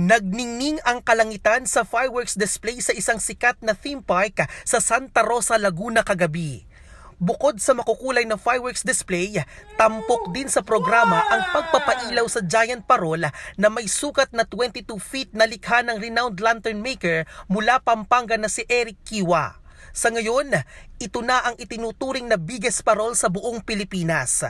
Nagningning ang kalangitan sa fireworks display sa isang sikat na theme park sa Santa Rosa, Laguna kagabi. Bukod sa makukulay na fireworks display, tampok din sa programa ang pagpapailaw sa giant parol na may sukat na 22 feet na likha ng renowned lantern maker mula Pampanga na si Eric Kiwa. Sa ngayon, ito na ang itinuturing na biggest parol sa buong Pilipinas.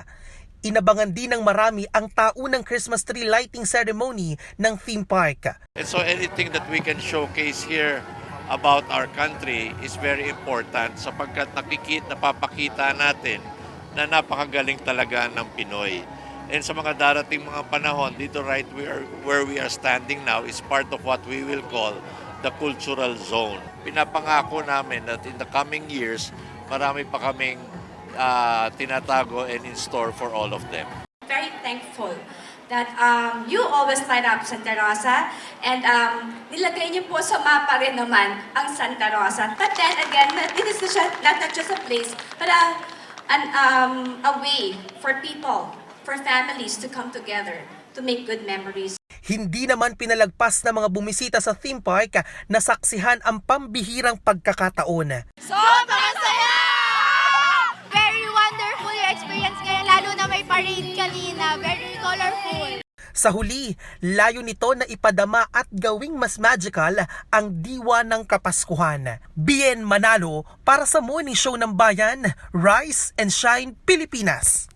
Inabangan din ng marami ang taunang Christmas tree lighting ceremony ng theme park. And so anything that we can showcase here about our country is very important sapagkat nakikit, napapakita natin na napakagaling talaga ng Pinoy. And sa mga darating mga panahon, dito right we are, where we are standing now is part of what we will call the cultural zone. Pinapangako namin that in the coming years, marami pa kaming ah, tinatago and in store for all of them. very thankful that um, you always light up Santa Rosa and um, nilagay niyo po sa mapa rin naman ang Santa Rosa. But then again, this is just, not, not just a place, but a, an, um, a way for people, for families to come together to make good memories. Hindi naman pinalagpas ng mga bumisita sa theme park na saksihan ang pambihirang pagkakataon. Sobrang kanina. Very colorful. Sa huli, layo nito na ipadama at gawing mas magical ang diwa ng Kapaskuhan. Bien Manalo para sa Morning Show ng Bayan, Rise and Shine Pilipinas.